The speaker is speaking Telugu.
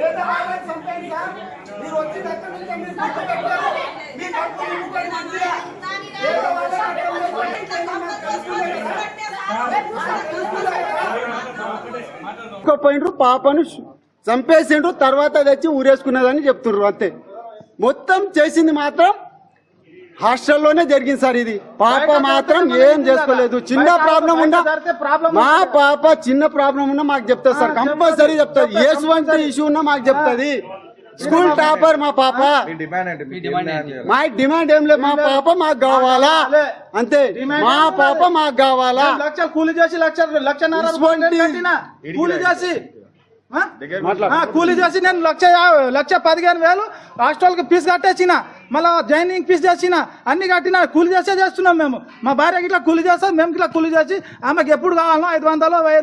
ఏదో వాళ్ళని సార్. మీరు మీరు గుర్తు మీ పాపను చంపేసిండ్రు తర్వాత తెచ్చి ఊరేసుకున్నదని చెప్తుండ్రు అంతే మొత్తం చేసింది మాత్రం హాస్టల్లోనే జరిగింది సార్ ఇది. పాప మాత్రం ఏం చేసుకోలేదు. చిన్న ప్రాబ్లం ఉన్నా మా పాప చిన్న ప్రాబ్లం ఉన్నా మాకు చెప్తాది సార్. కంపల్సరీ చెప్తాది. ఎటువంటి ఇష్యూ ఉన్నా మాకు చెప్తాది. స్కూల్ టాపర్ మా పాప. మీ డిమాండ్ ఏం లేదు. మా పాప మాకు కావాలా? అంతే. మా పాప మాకు కావాలా? లక్షలు కూలి చేసి లక్ష కట్టినా. కూలి చేసి కూలి చేసి నేను లక్ష లక్ష పదిహేను వేలు హాస్టల్కి ఫీజు కట్టేసిన మళ్ళా జాయినింగ్ ఫీజు చేసిన అన్ని కట్టిన కూలి చేసే చేస్తున్నాం మేము. మా భార్యకి ఇట్లా కూలి చేస్తాం మేము ఇట్లా కూలి చేసి ఆమెకి ఎప్పుడు కావాలనో ఐదు వందలు వెయ్యి